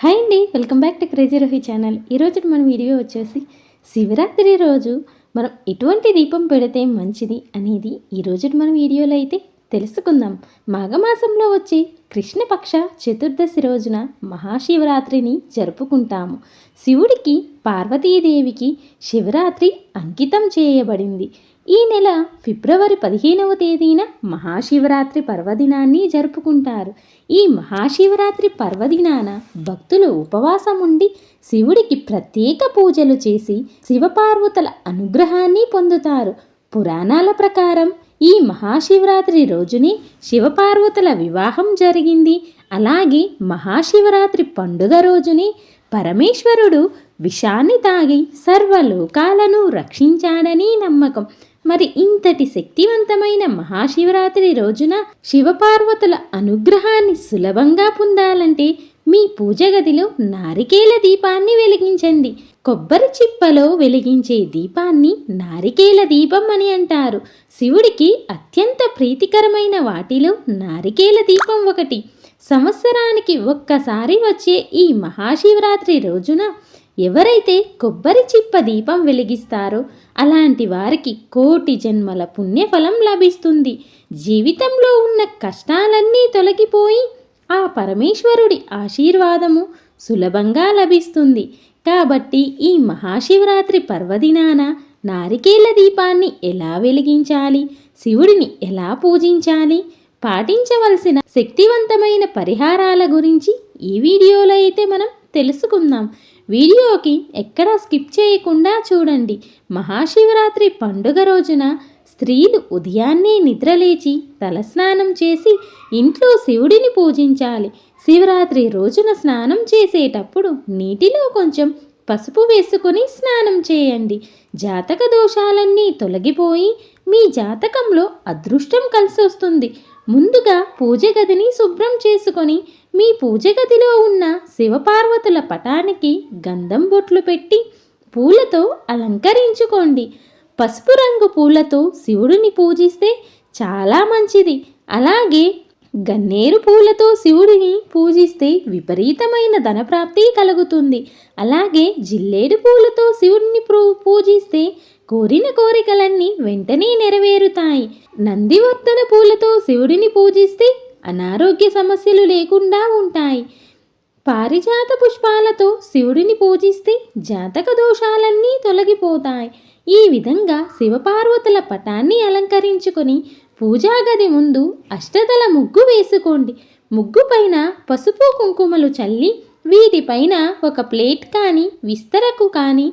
Hi అండి welcome back to crazy Rohi channel. ఈరోజు మన వీడియో వచ్చేసి శివరాత్రి రోజు. మనం ఎటువంటి దీపం పెడితే మంచిది అనేది ఈరోజు మన వీడియోలో అయితే తెలుసుకుందాం. మాఘమాసంలో వచ్చే కృష్ణపక్ష చతుర్దశి రోజున మహాశివరాత్రిని జరుపుకుంటాము. శివుడికి పార్వతీదేవికి శివరాత్రి అంకితం చేయబడింది. ఈ నెల ఫిబ్రవరి పదిహేనవ తేదీన మహాశివరాత్రి పర్వదినాన్ని జరుపుకుంటారు. ఈ మహాశివరాత్రి పర్వదినాన భక్తులు ఉపవాసం ఉండి శివుడికి ప్రత్యేక పూజలు చేసి శివపార్వతుల అనుగ్రహాన్ని పొందుతారు. పురాణాల ప్రకారం ఈ మహాశివరాత్రి రోజునే శివపార్వతుల వివాహం జరిగింది. అలాగే మహాశివరాత్రి పండుగ రోజునే పరమేశ్వరుడు విషాన్ని తాగి సర్వలోకాలను రక్షించాడని నమ్మకం. మరి ఇంతటి శక్తివంతమైన మహాశివరాత్రి రోజున శివపార్వతుల అనుగ్రహాన్ని సులభంగా పొందాలంటే మీ పూజ గదిలో నారికేల దీపాన్ని వెలిగించండి. కొబ్బరి చిప్పలో వెలిగించే దీపాన్ని నారికేల దీపం అని అంటారు. శివుడికి అత్యంత ప్రీతికరమైన వాటిలో నారికేల దీపం ఒకటి. సంవత్సరానికి ఒక్కసారి వచ్చే ఈ మహాశివరాత్రి రోజున ఎవరైతే కొబ్బరి చిప్ప దీపం వెలిగిస్తారో అలాంటి వారికి కోటి జన్మల పుణ్యఫలం లభిస్తుంది. జీవితంలో ఉన్న కష్టాలన్నీ తొలగిపోయి ఆ పరమేశ్వరుడి ఆశీర్వాదము సులభంగా లభిస్తుంది. కాబట్టి ఈ మహాశివరాత్రి పర్వదినాన నారికేల దీపాన్ని ఎలా వెలిగించాలి? శివుడిని ఎలా పూజించాలి? పాటించవలసిన శక్తివంతమైన పరిహారాల గురించి ఈ వీడియోలో అయితే మనం తెలుసుకుందాం. వీడియోకి ఎక్కడా స్కిప్ చేయకుండా చూడండి. మహాశివరాత్రి పండుగ రోజున స్త్రీలు ఉదయాన్నే నిద్రలేచి తలస్నానం చేసి ఇంట్లో శివుడిని పూజించాలి. శివరాత్రి రోజున స్నానం చేసేటప్పుడు నీటిలో కొంచెం పసుపు వేసుకొని స్నానం చేయండి. జాతక దోషాలన్నీ తొలగిపోయి మీ జాతకంలో అదృష్టం కలిసి వస్తుంది ముందుగా పూజ గదిని శుభ్రం చేసుకొని మీ పూజ గదిలో ఉన్న శివపార్వతుల పటానికి గంధం బొట్లు పెట్టి పూలతో అలంకరించుకోండి. పసుపు రంగు పూలతో శివుడిని పూజిస్తే చాలా మంచిది. అలాగే గన్నేరు పూలతో శివుడిని పూజిస్తే విపరీతమైన ధనప్రాప్తి కలుగుతుంది. అలాగే జిల్లేడు పూలతో శివుడిని పూజిస్తే కోరిన కోరికలన్నీ వెంటనే నెరవేరుతాయి. నందివర్ధన పూలతో శివుడిని పూజిస్తే అనారోగ్య సమస్యలు లేకుండా ఉంటాయి. పారిజాత పుష్పాలతో శివుడిని పూజిస్తే జాతక దోషాలన్నీ తొలగిపోతాయి. ఈ విధంగా శివపార్వతుల పటాన్ని అలంకరించుకొని పూజాగది ముందు అష్టదల ముగ్గు వేసుకోండి. ముగ్గు పైన పసుపు కుంకుమలు చల్లి వీటిపైన ఒక ప్లేట్ కానీ విస్తరకు కానీ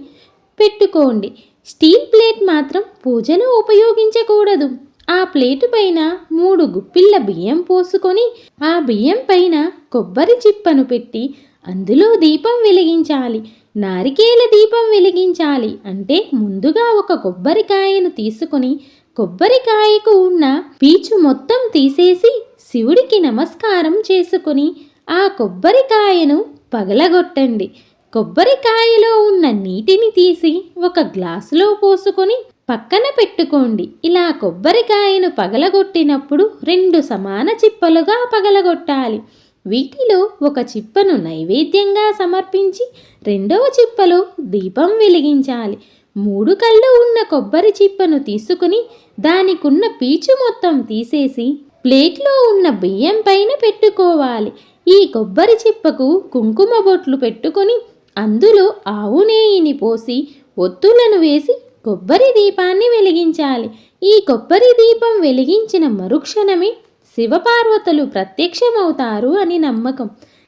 పెట్టుకోండి. స్టీల్ ప్లేట్ మాత్రం పూజలో ఉపయోగించకూడదు. ఆ ప్లేటు పైన మూడు గుప్పిళ్ళ బియ్యం పోసుకొని ఆ బియ్యం పైన కొబ్బరి చిప్పను పెట్టి అందులో దీపం వెలిగించాలి. నారికేల దీపం వెలిగించాలి అంటే ముందుగా ఒక కొబ్బరికాయను తీసుకొని కొబ్బరికాయకు ఉన్న పీచు మొత్తం తీసేసి శివుడికి నమస్కారం చేసుకుని ఆ కొబ్బరికాయను పగలగొట్టండి. కొబ్బరికాయలో ఉన్న నీటిని తీసి ఒక గ్లాసులో పోసుకొని పక్కన పెట్టుకోండి. ఇలా కొబ్బరికాయను పగలగొట్టినప్పుడు రెండు సమాన చిప్పలుగా పగలగొట్టాలి. వీటిలో ఒక చిప్పను నైవేద్యంగా సమర్పించి రెండవ చిప్పలో దీపం వెలిగించాలి. మూడు కళ్ళు ఉన్న కొబ్బరి చిప్పను తీసుకుని దానికున్న పీచు మొత్తం తీసేసి ప్లేట్లో ఉన్న బియ్యం పైన పెట్టుకోవాలి. ఈ కొబ్బరి చిప్పకు కుంకుమ బొట్లు పెట్టుకొని అందులో ఆవు నేయిని పోసి ఒత్తులను వేసి కొబ్బరి దీపాన్ని వెలిగించాలి. ఈ కొబ్బరి దీపం వెలిగించిన మరుక్షణమే శివపార్వతులు ప్రత్యక్షమవుతారు అని నమ్మకం.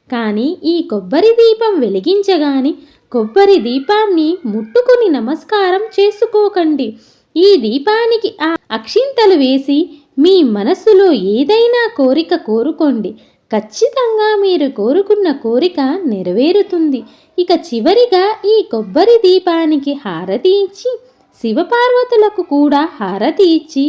కానీ ఈ కొబ్బరి దీపం వెలిగించగాని కొబ్బరి దీపాన్ని ముట్టుకుని నమస్కారం చేసుకోకండి. ఈ దీపానికి ఆ అక్షింతలు వేసి మీ మనసులో ఏదైనా కోరిక కోరుకోండి. ఖచ్చితంగా మీరు కోరుకున్న కోరిక నెరవేరుతుంది. ఇక చివరిగా ఈ కొబ్బరి దీపానికి హారతి ఇచ్చి శివపార్వతులకు కూడా హారతి ఇచ్చి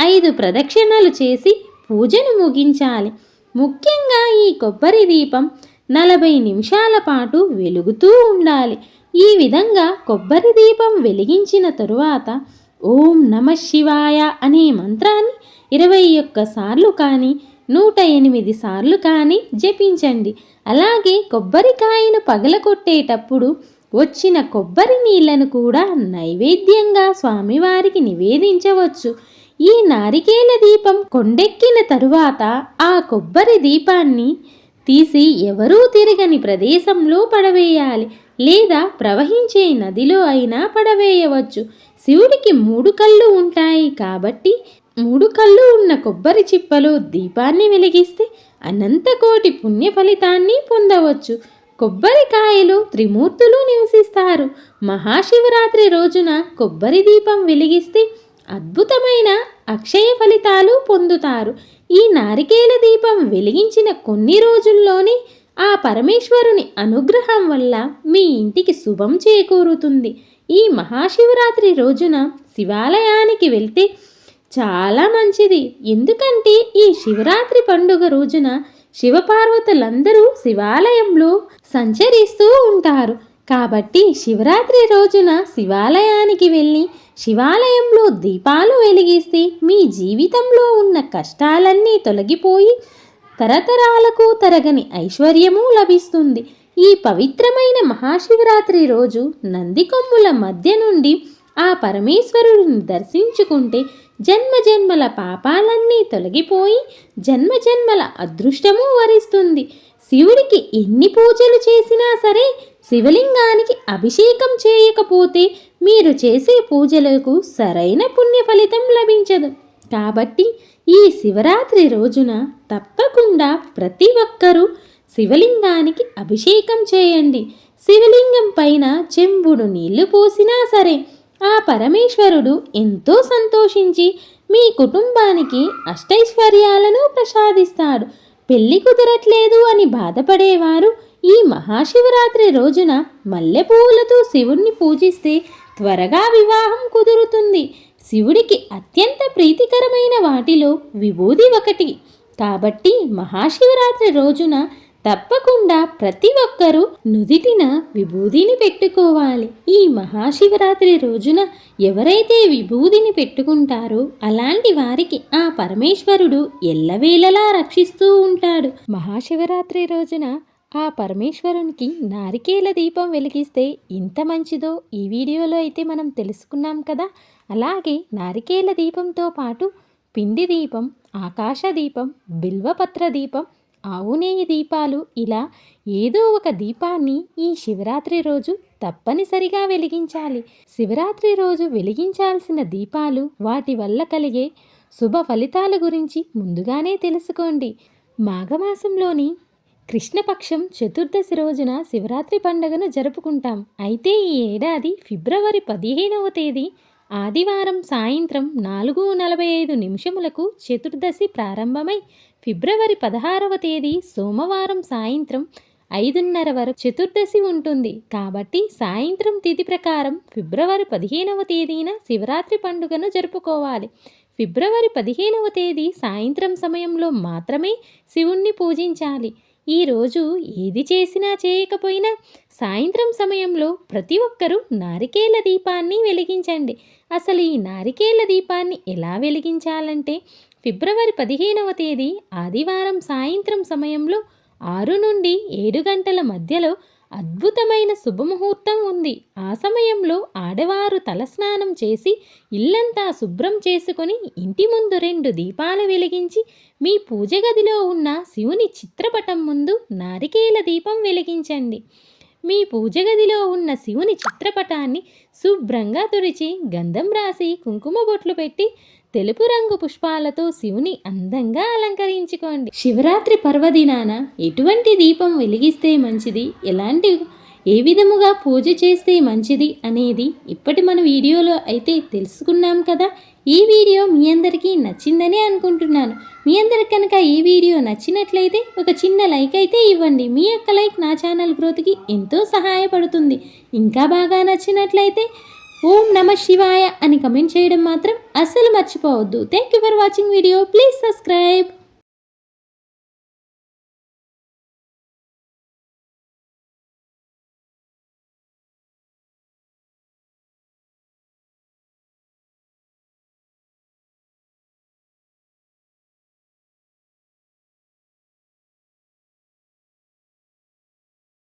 ఐదు ప్రదక్షిణలు చేసి పూజను ముగించాలి. ముఖ్యంగా ఈ కొబ్బరి దీపం నలభై నిమిషాల పాటు వెలుగుతూ ఉండాలి. ఈ విధంగా కొబ్బరి దీపం వెలిగించిన తరువాత ఓం నమ శివాయ అనే మంత్రాన్ని ఇరవై ఒక్క సార్లు కానీ నూట ఎనిమిది సార్లు కానీ జపించండి. అలాగే కొబ్బరికాయను పగలగొట్టేటప్పుడు వచ్చిన కొబ్బరి నీళ్ళను కూడా నైవేద్యంగా స్వామివారికి నివేదించవచ్చు. ఈ నారికేల దీపం కొండెక్కిన తరువాత ఆ కొబ్బరి దీపాన్ని తీసి ఎవరూ తిరగని ప్రదేశంలో పడవేయాలి లేదా ప్రవహించే నదిలో అయినా పడవేయవచ్చు. శివుడికి మూడు కళ్ళు ఉంటాయి కాబట్టి మూడు కళ్ళు ఉన్న కొబ్బరి చిప్పలో దీపాన్ని వెలిగిస్తే అనంతకోటి పుణ్య ఫలితాన్ని పొందవచ్చు. కొబ్బరికాయలు త్రిమూర్తులు నివసిస్తారు. మహాశివరాత్రి రోజున కొబ్బరి దీపం వెలిగిస్తే అద్భుతమైన అక్షయ ఫలితాలు పొందుతారు. ఈ నారికేల దీపం వెలిగించిన కొన్ని రోజుల్లోనే ఆ పరమేశ్వరుని అనుగ్రహం వల్ల మీ ఇంటికి శుభం చేకూరుతుంది. ఈ మహాశివరాత్రి రోజున శివాలయానికి వెళ్తే చాలా మంచిది. ఎందుకంటే ఈ శివరాత్రి పండుగ రోజున శివపార్వతులందరూ శివాలయంలో సంచరిస్తూ ఉంటారు. కాబట్టి శివరాత్రి రోజున శివాలయానికి వెళ్ళి శివాలయంలో దీపాలు వెలిగిస్తే మీ జీవితంలో ఉన్న కష్టాలన్నీ తొలగిపోయి తరతరాలకు తరగని ఐశ్వర్యము లభిస్తుంది. ఈ పవిత్రమైన మహాశివరాత్రి రోజు నందికొమ్ముల మధ్య నుండి ఆ పరమేశ్వరుడిని దర్శించుకుంటే జన్మ జన్మల పాపాలన్నీ తొలగిపోయి జన్మ జన్మల అదృష్టము వరిస్తుంది. శివుడికి ఎన్ని పూజలు చేసినా సరే శివలింగానికి అభిషేకం చేయకపోతే మీరు చేసే పూజలకు సరైన పుణ్య ఫలితం లభించదు. కాబట్టి ఈ శివరాత్రి రోజున తప్పకుండా ప్రతి ఒక్కరూ శివలింగానికి అభిషేకం చేయండి. శివలింగం పైన చెంబుడు నీళ్ళు పోసినా సరే ఆ పరమేశ్వరుడు ఎంతో సంతోషించి మీ కుటుంబానికి అష్టైశ్వర్యాలను ప్రసాదిస్తాడు. పెళ్ళి కుదరట్లేదు అని బాధపడేవారు ఈ మహాశివరాత్రి రోజున మల్లెపూలతో శివుణ్ణి పూజిస్తే త్వరగా వివాహం కుదురుతుంది. శివుడికి అత్యంత ప్రీతికరమైన వాటిలో విభూది ఒకటి. కాబట్టి మహాశివరాత్రి రోజున తప్పకుండా ప్రతి ఒక్కరూ నుదిటిన విభూదిని పెట్టుకోవాలి. ఈ మహాశివరాత్రి రోజున ఎవరైతే విభూదిని పెట్టుకుంటారో అలాంటి వారికి ఆ పరమేశ్వరుడు ఎల్లవేళలా రక్షిస్తూ ఉంటాడు. మహాశివరాత్రి రోజున ఆ పరమేశ్వరునికి నారికేల దీపం వెలిగిస్తే ఇంత మంచిదో ఈ వీడియోలో అయితే మనం తెలుసుకున్నాం కదా. అలాగే నారికేల దీపంతో పాటు పిండి దీపం ఆకాశ దీపం బిల్వపత్ర దీపం ఆవునేయి దీపాలు. ఇలా ఏదో ఒక దీపాన్ని ఈ శివరాత్రి రోజు తప్పనిసరిగా వెలిగించాలి. శివరాత్రి రోజు వెలిగించాల్సిన దీపాలు వాటి వల్ల కలిగే శుభ ఫలితాల గురించి ముందుగానే తెలుసుకోండి. మాఘమాసంలోని కృష్ణపక్షం చతుర్దశి రోజున శివరాత్రి పండుగను జరుపుకుంటాం. అయితే ఈ ఏడాది ఫిబ్రవరి పదిహేనవ తేదీ ఆదివారం సాయంత్రం నాలుగు నలభై ఐదు నిమిషములకు చతుర్దశి ప్రారంభమై ఫిబ్రవరి పదహారవ తేదీ సోమవారం సాయంత్రం ఐదున్నర వరకు చతుర్దశి ఉంటుంది. కాబట్టి సాయంత్రం తిథి ప్రకారం ఫిబ్రవరి పదిహేనవ తేదీన శివరాత్రి పండుగను జరుపుకోవాలి. ఫిబ్రవరి పదిహేనవ తేదీ సాయంత్రం సమయంలో మాత్రమే శివుణ్ణి పూజించాలి. ఈరోజు ఏది చేసినా చేయకపోయినా సాయంత్రం సమయంలో ప్రతి ఒక్కరూ నారికేల దీపాన్ని వెలిగించండి. అసలు ఈ నారికేల దీపాన్ని ఎలా వెలిగించాలంటే ఫిబ్రవరి పదిహేనవ తేదీ ఆదివారం సాయంత్రం సమయంలో ఆరు నుండి ఏడు గంటల మధ్యలో అద్భుతమైన శుభముహూర్తం ఉంది. ఆ సమయంలో ఆడవారు తలస్నానం చేసి ఇల్లంతా శుభ్రం చేసుకొని ఇంటి ముందు రెండు దీపాలు వెలిగించి మీ పూజ గదిలో ఉన్న శివుని చిత్రపటం ముందు నారికేల దీపం వెలిగించండి. మీ పూజ గదిలో ఉన్న శివుని చిత్రపటాన్ని శుభ్రంగా తుడిచి గంధం రాసి కుంకుమ బొట్లు పెట్టి తెలుపు రంగు పుష్పాలతో శివుని అందంగా అలంకరించుకోండి. శివరాత్రి పర్వదినాన ఎటువంటి దీపం వెలిగిస్తే మంచిది? ఎలాంటి ఏ విధముగా పూజ చేస్తే మంచిది అనేది ఇప్పటి మన వీడియోలో అయితే తెలుసుకున్నాం కదా? ఈ వీడియో మీ అందరికీ నచ్చిందని అనుకుంటున్నాను. మీ అందరికి కనుక ఈ వీడియో నచ్చినట్లయితే ఒక చిన్న లైక్ అయితే ఇవ్వండి. మీ యొక్క లైక్ నా ఛానల్ గ్రోత్కి ఎంతో సహాయపడుతుంది. ఇంకా బాగా నచ్చినట్లయితే ఓం నమ శివాయ అని కమెంట్ చేయడం మాత్రం అస్సలు మర్చిపోవద్దు. Thank you for watching video please subscribe